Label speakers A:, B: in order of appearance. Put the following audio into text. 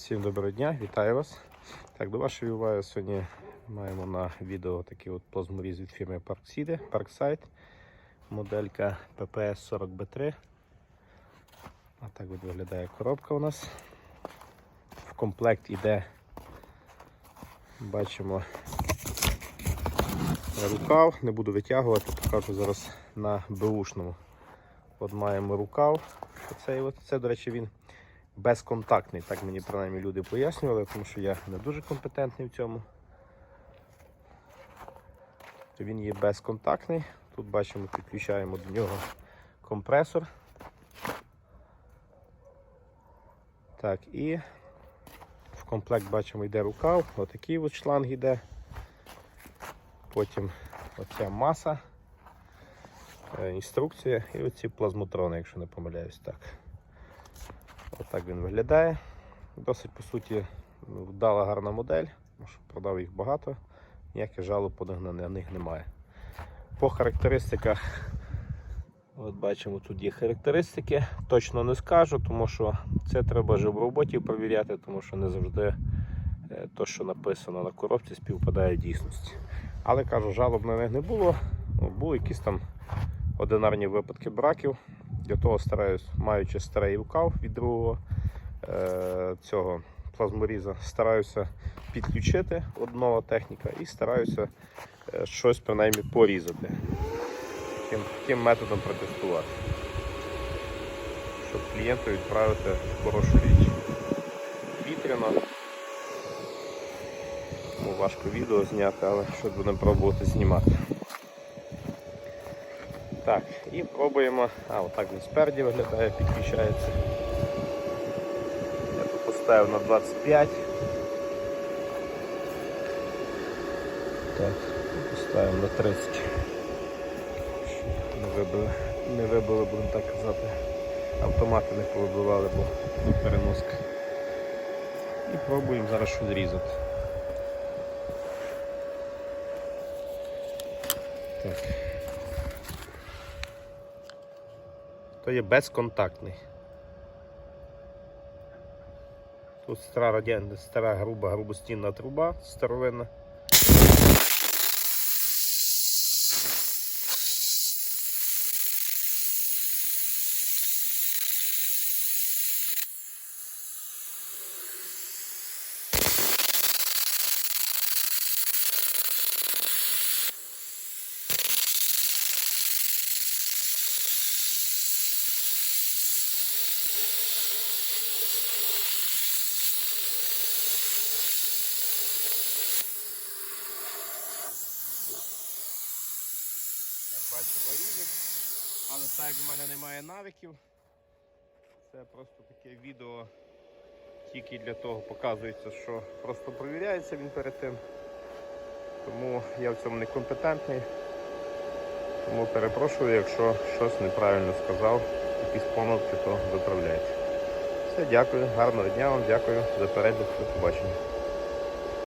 A: Всім доброго дня, вітаю вас. Так, до вашої уваги сьогодні маємо на відео такий от плазморіз від фірми Parkside, Parkside. Моделька PPS 40B3. А так от виглядає коробка у нас. В комплект іде, бачимо рукав, не буду витягувати, покажу зараз на беушному. От маємо рукав. Оцей от. Це, до речі, він безконтактний, так мені принаймні люди пояснювали, тому що я не дуже компетентний в цьому. Він є безконтактний. Тут бачимо, підключаємо до нього компресор. Так, і в комплект бачимо йде рукав, отакий от шланг йде. Потім оця маса, е, інструкція і оці плазмотрони, якщо не помиляюсь так. Отак він виглядає. Досить по суті вдала гарна модель, тому що продав їх багато, ніяких жалоб по них на них немає. По характеристиках, от бачимо, тут є характеристики. Точно не скажу, тому що це треба вже в роботі перевіряти, тому що не завжди е, то, що написано на коробці, співпадає дійсності. Але кажу, жалоб на них не було. Ну, Були якісь там одинарні випадки браків. Для того стараюсь, маючи старий рукав від другого е, цього плазморіза, стараюся підключити одного техніка і стараюся е, щось принаймні порізати. Таким, таким методом протестувати. Щоб клієнту відправити хорошу річ. Вітряно. Важко відео зняти, але щось будемо пробувати знімати. Так, і пробуємо. А, отак він спереді виглядає, підключається. Я тут поставив на 25. Так, поставимо на 30. Не вибили, не вибили, будемо так казати. Автомати не повибивали, бо тут переноска. І пробуємо зараз щось зрізати. Так. То є безконтактний. Тут стара стара груба грубостінна труба старовинна. Бачимо, ріжуть. Але так як в мене немає навиків, це просто таке відео тільки для того показується, що просто провіряється він перед тим. Тому я в цьому не компетентний. Тому перепрошую, якщо щось неправильно сказав, якісь помилки, то виправляйте. Все, дякую, гарного дня вам, дякую за перегляд, до побачення.